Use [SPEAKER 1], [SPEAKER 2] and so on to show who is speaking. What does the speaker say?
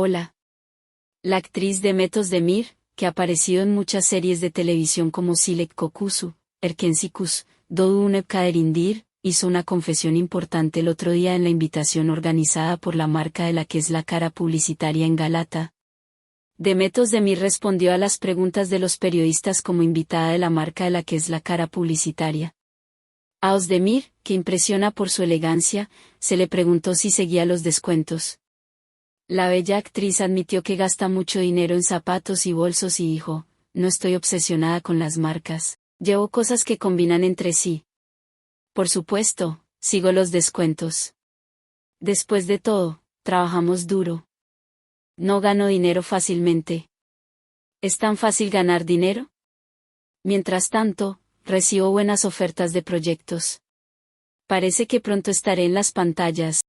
[SPEAKER 1] Hola. La actriz Demetos Demir, que ha aparecido en muchas series de televisión como Silek Kokusu, Erkensikus, Dodunep Kaderindir, hizo una confesión importante el otro día en la invitación organizada por la marca de la que es la cara publicitaria en Galata. Demetos Demir respondió a las preguntas de los periodistas como invitada de la marca de la que es la cara publicitaria. A Osdemir, que impresiona por su elegancia, se le preguntó si seguía los descuentos. La bella actriz admitió que gasta mucho dinero en zapatos y bolsos y dijo, no estoy obsesionada con las marcas, llevo cosas que combinan entre sí. Por supuesto, sigo los descuentos. Después de todo, trabajamos duro. No gano dinero fácilmente. ¿Es tan fácil ganar dinero? Mientras tanto, recibo buenas ofertas de proyectos. Parece que pronto estaré en las pantallas,